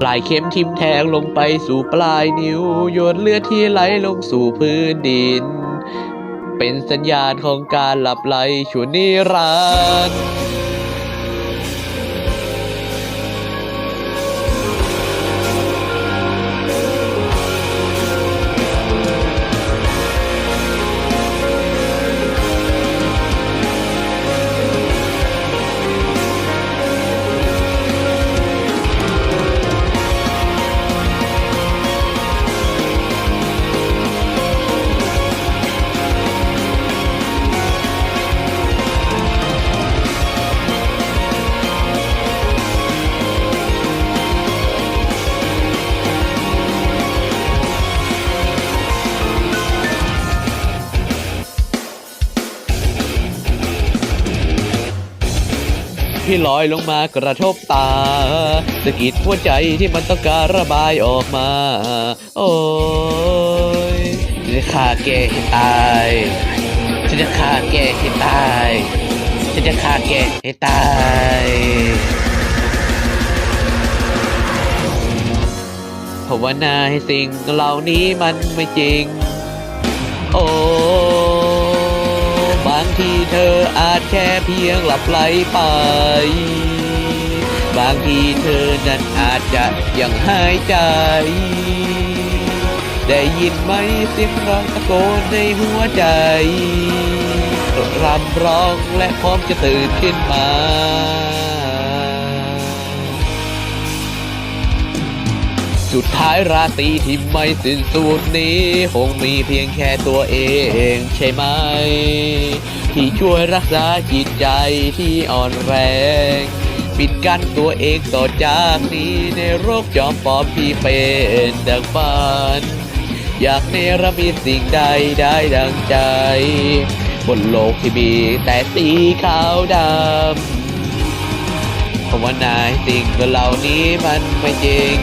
ปลายเข็มทิมแทงลงไปสู่ปลายนิ้วโยดเลือดที่ไหลลงสู่พื้นดิน เป็นสัญญาณของการหลับไหลชั่วนิรันดร์ ที่ลอยลงมากระทบตาสะกิดหัวใจที่มันต้องการระบายออกมา โอ้ยฉันจะฆ่าแกให้ตายฉันจะฆ่าแกให้ตายฉันจะฆ่าแกให้ตายภาวนาให้สิ่งเหล่านี้มันไม่จริง โอ้ ทีเธออาจแค่เพียงหลับไหลไป บางทีเธอนั้นอาจจะยังหายใจ ได้ยินไหมเสียงร้องตะโกนในหัวใจรำร้องและพร้อมจะตื่นขึ้นมา สุดท้ายราตรีที่ไม่สิ้นสุดนี้ คงมีเพียงแค่ตัวเองใช่ไหม ที่ช่วยรักษาจิตใจที่อ่อนแรง ปิดกั้นตัวเองต่อจากนี้ในโรคจอมปลอมที่เป็นดังฝัน อยากเนรมิตสิ่งใดได้ดังใจ บนโลกที่มีแต่สีขาวดำภาวนาให้สิ่งเหล่านี้มันไม่จริง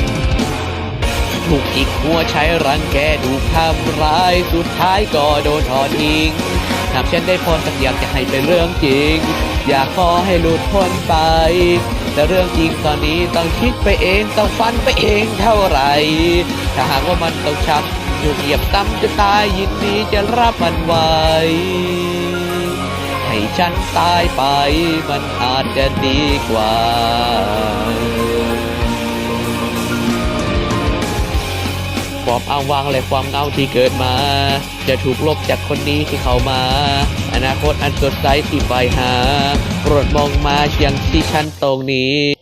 ถูกจิกหัวใช้รังแกถูกทำร้ายสุดท้ายก็โดนถอดทิ้งหากฉันได้พรสักอย่างจะให้เป็นเรื่องจริง อยากขอให้หลุดพ้นไป แต่เรื่องจริงตอนนี้ต้องคิดไปเองต้องฟันไปเองเท่าไหร่ถ้าหากว่ามันต้องช้ำอยู่เหยียบซ้ำจะตายยินดีจะรับมันไว้ให้ฉันตายไปมันอาจจะดีกว่า ความอ้างว้างและความเงาที่เกิดมา จะถูกลบจากคนนี้ที่เข้ามา อนาคตอันสดใสที่ใฝ่หา โปรดมองมาเชียงที่ฉันตรงนี้